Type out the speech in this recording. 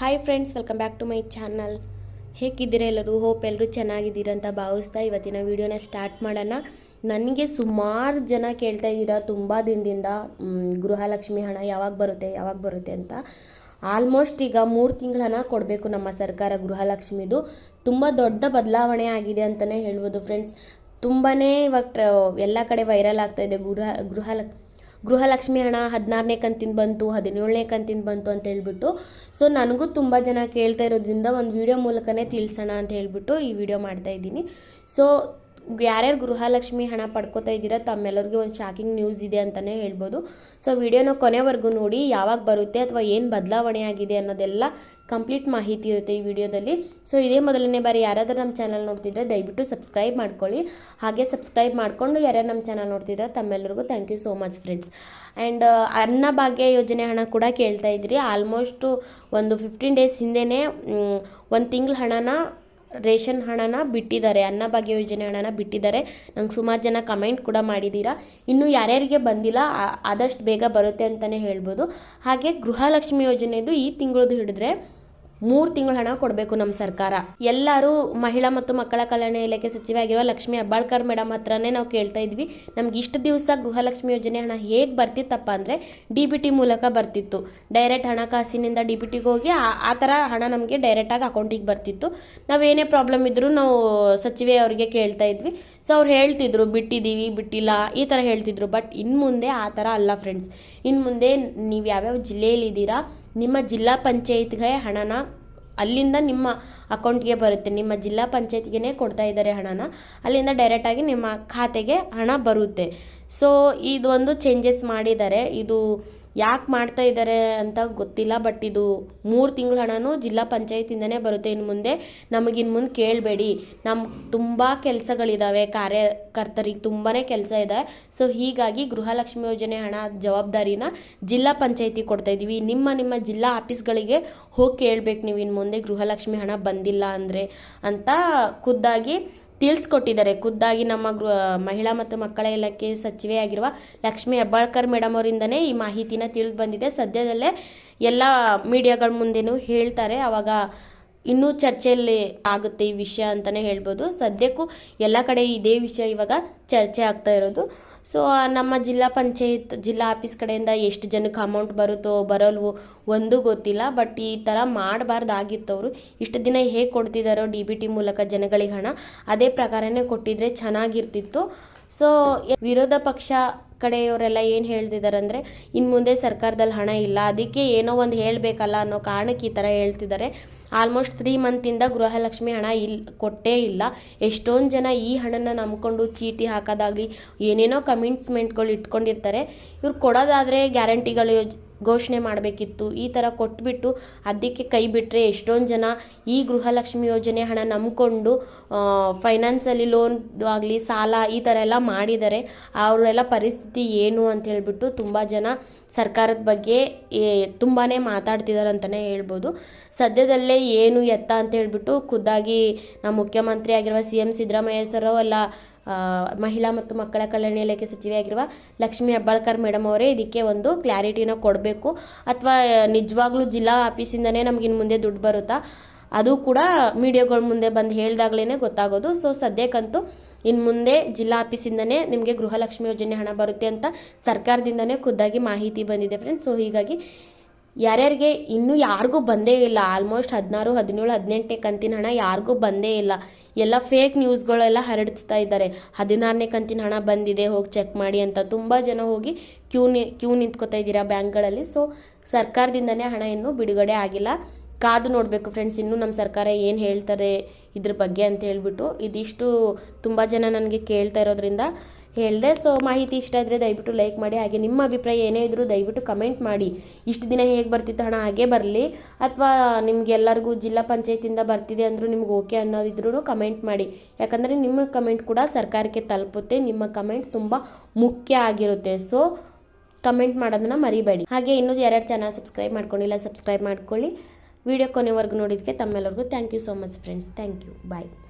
Hi friends welcome back to my channel ಹೇಗಿದ್ದೀರಾ ಎಲ್ಲರೂ? Hope ಎಲ್ಲರೂ ಚೆನ್ನಾಗಿದ್ದೀರಾ ಅಂತ ಭಾವಿಸ್ತಾ ಇವತ್ತಿನ ವಿಡಿಯೋನ ಸ್ಟಾರ್ಟ್ ಮಾಡೋಣ. ನನಗೆ ಸುಮಾರು ಜನ ಕೇಳ್ತಾ ಇದ್ದೀರಾ, ತುಂಬ ದಿನದಿಂದ ಗೃಹಲಕ್ಷ್ಮಿ ಹಣ ಯಾವಾಗ ಬರುತ್ತೆ ಯಾವಾಗ ಬರುತ್ತೆ ಅಂತ. ಆಲ್ಮೋಸ್ಟ್ ಈಗ ಮೂರು ತಿಂಗಳ ಹಣ ಕೊಡಬೇಕು ನಮ್ಮ ಸರ್ಕಾರ ಗೃಹಲಕ್ಷ್ಮಿದು. ತುಂಬ ದೊಡ್ಡ ಬದಲಾವಣೆ ಆಗಿದೆ ಅಂತಲೇ ಹೇಳ್ಬೋದು ಫ್ರೆಂಡ್ಸ್ ತುಂಬಾ ಇವಾಗ ಎಲ್ಲ ಕಡೆ ವೈರಲ್ ಆಗ್ತಾಯಿದೆ ಗೃಹ ಗೃಹಲಕ್ ಗೃಹಲಕ್ಷ್ಮಿ ಹಣ ಹದಿನಾರನೇ ಕಂತಿನ ಬಂತು, ಹದಿನೇಳನೇ ಕಂತಿನ ಬಂತು ಅಂತ ಹೇಳ್ಬಿಟ್ಟು. ಸೊ ನನಗೂ ತುಂಬ ಜನ ಕೇಳ್ತಾ ಇರೋದ್ರಿಂದ ಒಂದು ವಿಡಿಯೋ ಮೂಲಕನೇ ತಿಳಿಸೋಣ ಅಂತ ಹೇಳ್ಬಿಟ್ಟು ಈ ವಿಡಿಯೋ ಮಾಡ್ತಾ ಇದ್ದೀನಿ. ಸೊ ಯಾರ್ಯಾರು ಗೃಹಲಕ್ಷ್ಮಿ ಹಣ ಪಡ್ಕೋತಾ ಇದ್ದೀರಾ ತಮ್ಮೆಲ್ಲರಿಗೆ ಒಂದು ಶಾಕಿಂಗ್ ನ್ಯೂಸ್ ಇದೆ ಅಂತಲೇ ಹೇಳ್ಬೋದು. ಸೊ ವಿಡಿಯೋನ ಕೊನೆವರೆಗೂ ನೋಡಿ, ಯಾವಾಗ ಬರುತ್ತೆ ಅಥವಾ ಏನು ಬದಲಾವಣೆ ಆಗಿದೆ ಅನ್ನೋದೆಲ್ಲ ಕಂಪ್ಲೀಟ್ ಮಾಹಿತಿ ಇರುತ್ತೆ ಈ ವಿಡಿಯೋದಲ್ಲಿ. ಸೊ ಇದೇ ಮೊದಲನೇ ಬಾರಿ ಯಾರಾದರೂ ನಮ್ಮ ಚಾನಲ್ ನೋಡ್ತಿದ್ರೆ ದಯವಿಟ್ಟು ಸಬ್ಸ್ಕ್ರೈಬ್ ಮಾಡ್ಕೊಳ್ಳಿ. ಹಾಗೆ ಸಬ್ಸ್ಕ್ರೈಬ್ ಮಾಡಿಕೊಂಡು ಯಾರ್ಯಾರು ನಮ್ಮ ಚಾನಲ್ ನೋಡ್ತಿದ್ರೆ ತಮ್ಮೆಲ್ಲರಿಗೂ thank you so much friends and Annabhagya ಯೋಜನೆ ಹಣ ಕೂಡ ಕೇಳ್ತಾ ಇದ್ರಿ. ಆಲ್ಮೋಸ್ಟು ಒಂದು ಫಿಫ್ಟೀನ್ ಡೇಸ್ ಹಿಂದೆಯೇ ಒಂದು ತಿಂಗಳ ಹಣನ ರೇಷನ್ ಹಣನ ಬಿಟ್ಟಿದ್ದಾರೆ ಅನ್ನಭಾಗ್ಯ ಯೋಜನೆ ಹಣನ ಬಿಟ್ಟಿದ್ದಾರೆ. ನಂಗೆ ಸುಮಾರು ಜನ ಕಮೆಂಟ್ ಕೂಡ ಮಾಡಿದ್ದೀರಾ ಇನ್ನು ಯಾರ್ಯಾರಿಗೆ ಬಂದಿಲ್ಲ ಆದಷ್ಟು ಬೇಗ ಬರುತ್ತೆ ಅಂತಲೇ ಹೇಳ್ಬೋದು. ಹಾಗೆ ಗೃಹಲಕ್ಷ್ಮಿ ಯೋಜನೆದು ಈ ತಿಂಗಳದು ಹಿಡಿದ್ರೆ ಮೂರು ತಿಂಗಳ ಹಣ ಕೊಡಬೇಕು ನಮ್ಮ ಸರ್ಕಾರ. ಎಲ್ಲರೂ ಮಹಿಳಾ ಮತ್ತು ಮಕ್ಕಳ ಕಲ್ಯಾಣ ಇಲಾಖೆ ಸಚಿವ ಆಗಿರುವ ಲಕ್ಷ್ಮಿ ಹೆಬ್ಬಾಳ್ಕರ್ ಮೇಡಮ್ ಹತ್ರನೇ ನಾವು ಕೇಳ್ತಾ ಇದ್ವಿ, ನಮ್ಗೆ ಇಷ್ಟು ದಿವಸ ಗೃಹಲಕ್ಷ್ಮಿ ಯೋಜನೆ ಹಣ ಹೇಗೆ ಬರ್ತಿತ್ತಪ್ಪ ಅಂದರೆ ಡಿ ಬಿ ಟಿ ಮೂಲಕ ಬರ್ತಿತ್ತು. ಡೈರೆಕ್ಟ್ ಹಣಕಾಸಿನಿಂದ ಡಿ ಬಿ ಟಿಗೆ ಹೋಗಿ ಆ- ಥರ ಹಣ ನಮಗೆ ಡೈರೆಕ್ಟಾಗಿ ಅಕೌಂಟಿಗೆ ಬರ್ತಿತ್ತು. ನಾವೇನೇ ಪ್ರಾಬ್ಲಮ್ ಇದ್ದರೂ ನಾವು ಸಚಿವೆ ಅವರಿಗೆ ಕೇಳ್ತಾ ಇದ್ವಿ. ಸೊ ಅವ್ರು ಹೇಳ್ತಿದ್ರು ಬಿಟ್ಟಿದ್ದೀವಿ ಬಿಟ್ಟಿಲ್ಲ, ಈ ಥರ ಹೇಳ್ತಿದ್ರು. ಬಟ್ ಇನ್ನು ಮುಂದೆ ಆ ಥರ ಅಲ್ಲ ಫ್ರೆಂಡ್ಸ್ ಇನ್ನು ಮುಂದೆ ನೀವು ಯಾವ್ಯಾವ ಜಿಲ್ಲೆಯಲ್ಲಿದ್ದೀರಾ ನಿಮ್ಮ ಜಿಲ್ಲಾ ಪಂಚಾಯತ್ಗೆ ಹಣನ ಅಲ್ಲಿಂದ ನಿಮ್ಮ ಅಕೌಂಟ್ಗೆ ಬರುತ್ತೆ. ನಿಮ್ಮ ಜಿಲ್ಲಾ ಪಂಚಾಯತ್ಗೆ ಕೊಡ್ತಾ ಇದ್ದಾರೆ ಹಣನ. ಅಲ್ಲಿಂದ ಡೈರೆಕ್ಟಾಗಿ ನಿಮ್ಮ ಖಾತೆಗೆ ಹಣ ಬರುತ್ತೆ. ಸೊ ಇದೊಂದು ಚೇಂಜಸ್ ಮಾಡಿದ್ದಾರೆ. ಇದು ಯಾಕೆ ಮಾಡ್ತಾ ಇದ್ದಾರೆ ಅಂತ ಗೊತ್ತಿಲ್ಲ ಬಟ್ ಇದು ಮೂರು ತಿಂಗಳ ಹಣನೂ ಜಿಲ್ಲಾ ಪಂಚಾಯತಿಂದನೇ ಬರುತ್ತೆ ಇನ್ನು ಮುಂದೆ. ನಮಗಿನ್ ಮುಂದೆ ಕೇಳಬೇಡಿ. ನಮ್ಮ ತುಂಬ ಕೆಲಸಗಳಿದ್ದಾವೆ ಕಾರ್ಯಕರ್ತರಿಗೆ ತುಂಬಾ ಕೆಲಸ ಇದೆ. ಸೊ ಹೀಗಾಗಿ ಗೃಹಲಕ್ಷ್ಮಿ ಯೋಜನೆ ಹಣ ಜವಾಬ್ದಾರಿನ ಜಿಲ್ಲಾ ಪಂಚಾಯತಿ ಕೊಡ್ತಾ ಇದ್ದೀವಿ ನಿಮ್ಮ ನಿಮ್ಮ ಜಿಲ್ಲಾ ಆಫೀಸ್ಗಳಿಗೆ ಹೋಗಿ ಕೇಳಬೇಕು ನೀವು ಇನ್ನು ಮುಂದೆ ಗೃಹಲಕ್ಷ್ಮಿ ಹಣ ಬಂದಿಲ್ಲ ಅಂದರೆ ಅಂತ ಖುದ್ದಾಗಿ ತಿಳಿಸ್ಕೊಟ್ಟಿದ್ದಾರೆ. ಖುದ್ದಾಗಿ ನಮ್ಮ ಗೃಹ, ಮಹಿಳಾ ಮತ್ತು ಮಕ್ಕಳ ಇಲಾಖೆ ಸಚಿವೆ ಆಗಿರುವ ಲಕ್ಷ್ಮಿ ಹೆಬ್ಬಾಳ್ಕರ್ ಮೇಡಮ್ ಅವರಿಂದನೇ ಈ ಮಾಹಿತಿನ ತಿಳಿದು ಬಂದಿದೆ. ಸದ್ಯದಲ್ಲೇ ಎಲ್ಲ ಮೀಡಿಯಾಗಳ ಮುಂದೆನೂ ಹೇಳ್ತಾರೆ. ಅವಾಗ ಇನ್ನೂ ಚರ್ಚೆಯಲ್ಲಿ ಆಗುತ್ತೆ ಈ ವಿಷಯ ಅಂತಲೇ ಹೇಳ್ಬೋದು. ಸದ್ಯಕ್ಕೂ ಎಲ್ಲ ಕಡೆ ಇದೇ ವಿಷಯ ಇವಾಗ ಚರ್ಚೆ ಆಗ್ತಾ ಇರೋದು. ಸೊ ನಮ್ಮ ಜಿಲ್ಲಾ ಪಂಚಾಯತ್, ಜಿಲ್ಲಾ ಆಫೀಸ್ ಕಡೆಯಿಂದ ಎಷ್ಟು ಜನಕ್ಕೆ ಅಮೌಂಟ್ ಬರುತ್ತೋ, ಬರಲ್ವೋ ಒಂದು ಗೊತ್ತಿಲ್ಲ. ಬಟ್ ಈ ಥರ ಅವರು ಇಷ್ಟು ದಿನ ಹೇಗೆ ಕೊಡ್ತಿದ್ದಾರೋ ಡಿ ಬಿ ಟಿ ಮೂಲಕ ಜನಗಳಿಗೆ ಹಣ, ಅದೇ ಪ್ರಕಾರನೇ ಕೊಟ್ಟಿದ್ರೆ ಚೆನ್ನಾಗಿರ್ತಿತ್ತು. ಸೊ ವಿರೋಧ ಪಕ್ಷ ಕಡೆಯವರೆಲ್ಲ ಏನು ಹೇಳ್ತಿದ್ದಾರೆ ಅಂದರೆ ಇನ್ನು ಮುಂದೆ ಸರ್ಕಾರದಲ್ಲಿ ಹಣ ಇಲ್ಲ, ಅದಕ್ಕೆ ಏನೋ ಒಂದು ಹೇಳಬೇಕಲ್ಲ ಅನ್ನೋ ಕಾರಣಕ್ಕೆ ಈ ಥರ ಹೇಳ್ತಿದ್ದಾರೆ ಆಲ್ಮೋಸ್ಟ್ ತ್ರೀ ಮಂತಿಂದ ಗೃಹಲಕ್ಷ್ಮಿ ಹಣ ಇಲ್, ಕೊಟ್ಟೇ ಇಲ್ಲ. ಎಷ್ಟೊಂದು ಜನ ಈ ಹಣನ ನಂಬ್ಕೊಂಡು ಚೀಟಿ ಹಾಕೋದಾಗಲಿ, ಏನೇನೋ ಕಮಿಟ್ಸ್ಮೆಂಟ್ಗಳು ಇಟ್ಕೊಂಡಿರ್ತಾರೆ. ಇವ್ರು ಕೊಡೋದಾದರೆ ಗ್ಯಾರಂಟಿಗಳು ಘೋಷಣೆ ಮಾಡಬೇಕಿತ್ತು. ಈ ಥರ ಕೊಟ್ಬಿಟ್ಟು ಅದಕ್ಕೆ ಕೈ ಬಿಟ್ಟರೆ ಎಷ್ಟೊಂದು ಜನ ಈ ಗೃಹಲಕ್ಷ್ಮಿ ಯೋಜನೆ ಹಣ ನಂಬಿಕೊಂಡು ಫೈನಾನ್ಸಲ್ಲಿ ಲೋನ್ ಆಗಲಿ, ಸಾಲ ಈ ಥರ ಎಲ್ಲ ಮಾಡಿದ್ದಾರೆ ಅವರೆಲ್ಲ ಪರಿಸ್ಥಿತಿ ಏನು ಅಂತ ಹೇಳ್ಬಿಟ್ಟು ತುಂಬ ಜನ ಸರ್ಕಾರದ ಬಗ್ಗೆ ತುಂಬಾ ಮಾತಾಡ್ತಿದ್ದಾರೆ ಅಂತಲೇ ಹೇಳ್ಬೋದು. ಸದ್ಯದಲ್ಲೇ ಏನು ಎತ್ತ ಅಂತ ಹೇಳ್ಬಿಟ್ಟು ಖುದ್ದಾಗಿ ನಮ್ಮ ಮುಖ್ಯಮಂತ್ರಿ ಆಗಿರುವ ಸಿ ಎಂ ಸಿದ್ದರಾಮಯ್ಯ ಸರ್ ಎಲ್ಲ ಮಹಿಳಾ ಮತ್ತು ಮಕ್ಕಳ ಕಲ್ಯಾಣ ಇಲಾಖೆ ಸಚಿವೆಯಾಗಿರುವ ಲಕ್ಷ್ಮೀ ಹೆಬ್ಬಾಳ್ಕರ್ ಮೇಡಮ್ ಅವರೇ ಇದಕ್ಕೆ ಒಂದು ಕ್ಲಾರಿಟಿನ ಕೊಡಬೇಕು. ಅಥವಾ ನಿಜವಾಗ್ಲೂ ಜಿಲ್ಲಾ ಆಫೀಸಿಂದನೇ ನಮ್ಗೆ ಇನ್ನು ಮುಂದೆ ದುಡ್ಡು ಬರುತ್ತಾ? ಅದು ಕೂಡ ಮೀಡಿಯಾಗಳ ಮುಂದೆ ಬಂದು ಹೇಳ್ದಾಗ್ಲೇ ಗೊತ್ತಾಗೋದು. ಸೊ, ಸದ್ಯಕ್ಕಂತೂ ಇನ್ನು ಮುಂದೆ ಜಿಲ್ಲಾ ಆಫೀಸಿಂದನೇ ನಿಮಗೆ ಗೃಹಲಕ್ಷ್ಮಿ ಯೋಜನೆ ಹಣ ಬರುತ್ತೆ ಅಂತ ಸರ್ಕಾರದಿಂದನೇ ಖುದ್ದಾಗಿ ಮಾಹಿತಿ ಬಂದಿದೆ ಫ್ರೆಂಡ್ಸ್ ಸೊ ಹೀಗಾಗಿ ಯಾರ್ಯಾರಿಗೆ ಇನ್ನೂ ಯಾರಿಗೂ ಬಂದೇ ಇಲ್ಲ ಆಲ್ಮೋಸ್ಟ್ ಹದಿನಾರು, ಹದಿನೇಳು, ಹದಿನೆಂಟನೇ ಕಂತಿನ ಹಣ ಯಾರಿಗೂ ಬಂದೇ ಇಲ್ಲ. ಎಲ್ಲ ಫೇಕ್ ನ್ಯೂಸ್ಗಳೆಲ್ಲ ಹರಡಿಸ್ತಾ ಇದ್ದಾರೆ. ಹದಿನಾರನೇ ಕಂತಿನ ಹಣ ಬಂದಿದೆ, ಹೋಗಿ ಚೆಕ್ ಮಾಡಿ ಅಂತ ತುಂಬ ಜನ ಹೋಗಿ ಕ್ಯೂ ನಿ ಕ್ಯೂ ನಿಂತ್ಕೋತಾ ಇದ್ದೀರಾ ಬ್ಯಾಂಕ್ಗಳಲ್ಲಿ ಸೊ ಸರ್ಕಾರದಿಂದನೇ ಹಣ ಇನ್ನೂ ಬಿಡುಗಡೆ ಆಗಿಲ್ಲ. ಕಾದು ನೋಡಬೇಕು ಫ್ರೆಂಡ್ಸ್ ಇನ್ನೂ ನಮ್ಮ ಸರ್ಕಾರ ಏನು ಹೇಳ್ತಾರೆ ಇದ್ರ ಬಗ್ಗೆ ಅಂತ ಹೇಳಿಬಿಟ್ಟು ಇದಿಷ್ಟು ತುಂಬ ಜನ ನನಗೆ ಕೇಳ್ತಾ ಇರೋದ್ರಿಂದ ಹೇಳಿದೆ. ಸೊ ಮಾಹಿತಿ ಇಷ್ಟ ಇದ್ದರೆ ದಯವಿಟ್ಟು ಲೈಕ್ ಮಾಡಿ. ಹಾಗೆ ನಿಮ್ಮ ಅಭಿಪ್ರಾಯ ಏನೇ ಇದ್ದರೂ ದಯವಿಟ್ಟು ಕಮೆಂಟ್ ಮಾಡಿ. ಇಷ್ಟು ದಿನ ಹೇಗೆ ಬರ್ತಿತ್ತು ಹಣ, ಹಾಗೆ ಬರಲಿ. ಅಥವಾ ನಿಮ್ಗೆ ಎಲ್ಲರಿಗೂ ಜಿಲ್ಲಾ ಪಂಚಾಯತಿಂದ ಬರ್ತಿದೆ ಅಂದರೂ ನಿಮ್ಗೆ ಓಕೆ ಅನ್ನೋದಿದ್ರೂ ಕಮೆಂಟ್ ಮಾಡಿ. ಯಾಕಂದರೆ ನಿಮ್ಮ ಕಮೆಂಟ್ ಕೂಡ ಸರ್ಕಾರಕ್ಕೆ ತಲುಪುತ್ತೆ. ನಿಮ್ಮ ಕಮೆಂಟ್ ತುಂಬ ಮುಖ್ಯ ಆಗಿರುತ್ತೆ. ಸೊ ಕಮೆಂಟ್ ಮಾಡೋದನ್ನ ಮರಿಬೇಡಿ. ಹಾಗೆ ಇನ್ನೂ ಯಾರ್ಯಾರು ಚಾನಲ್ ಸಬ್ಸ್ಕ್ರೈಬ್ ಮಾಡ್ಕೊಂಡಿಲ್ಲ ಸಬ್ಸ್ಕ್ರೈಬ್ ಮಾಡ್ಕೊಳ್ಳಿ. ವಿಡಿಯೋ ಕೊನೆವರೆಗೂ ನೋಡಿದ್ದಕ್ಕೆ ತಮ್ಮೆಲ್ಲರಿಗೂ thank you so much friends thank you bye